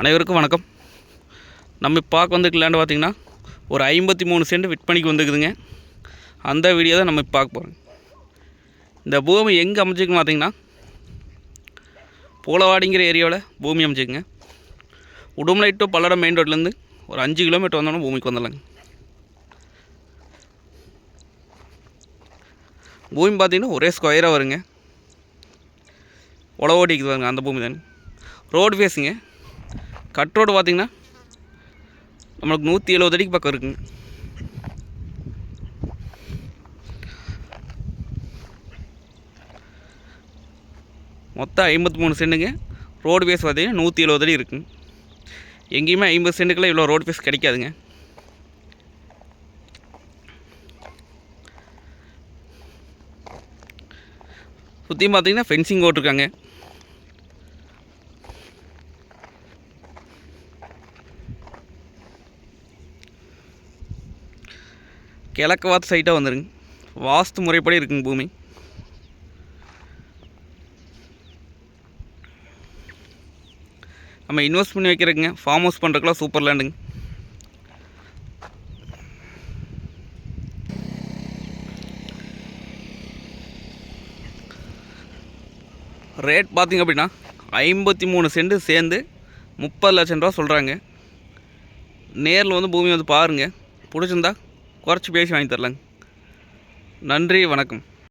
அனைவருக்கும் வணக்கம். நம்ம பார்க்க வந்துருக்கு லேண்டு பார்த்திங்கன்னா ஒரு ஐம்பத்தி மூணு சென்ட் விற்பனைக்கு வந்துருக்குதுங்க. அந்த வீடியோ தான் நம்ம பார்க்க போகிறோம் இந்த பூமி எங்கே அமைச்சிக்குன்னு பார்த்தீங்கன்னா பூலவாடிங்கிற ஏரியாவில் பூமி அமைச்சிருக்குங்க உடுமலை டு பல்லடம் மெயின் ரோட்லேருந்து ஒரு அஞ்சு கிலோமீட்டர் வந்தோடனே பூமிக்கு வந்துடலாங்க. பூமி பார்த்தீங்கன்னா ஒரே ஸ்கொயராக வருங்க. உழவோட்டிக்கு வருங்க அந்த பூமி தானே ரோடு ஃபேஸுங்க கட் ரோடு பார்த்திங்கன்னா நம்மளுக்கு நூற்றி எழுபது அடிக்கு பக்கம் இருக்குங்க. மொத்தம் ஐம்பத்தி மூணு சென்ட்டுங்க ரோடு பேஸ் பார்த்தீங்கன்னா நூற்றி எழுபது அடி இருக்குங்க. எங்கேயுமே ஐம்பது சென்ட்டுக்கெல்லாம் இவ்வளோ ரோடு ஃபேஸ் கிடைக்காதுங்க. சுற்றியும் பார்த்தீங்கன்னா ஃபென்சிங் போட்டிருக்காங்க. கிழக்கு வாத்து சைட்டாக வந்துருங்க. வாஸ்து முறைப்படி இருக்குங்க பூமி. நம்ம இன்வெஸ்ட் பண்ணி வைக்கிறதுங்க ஃபார்ம் ஹவுஸ் பண்ணுறதுக்குலாம் சூப்பர் லேண்டுங்க ரேட் பார்த்திங்க அப்படின்னா ஐம்பத்தி மூணு சென்ட் சேர்ந்து முப்பது லட்சம் ரூபா சொல்கிறாங்க நேரில் வந்து பூமி வந்து பாருங்கள் பிடிச்சிருந்தா குறைச்சி பேசி வாங்கி தரலாங்க. நன்றி வணக்கம்.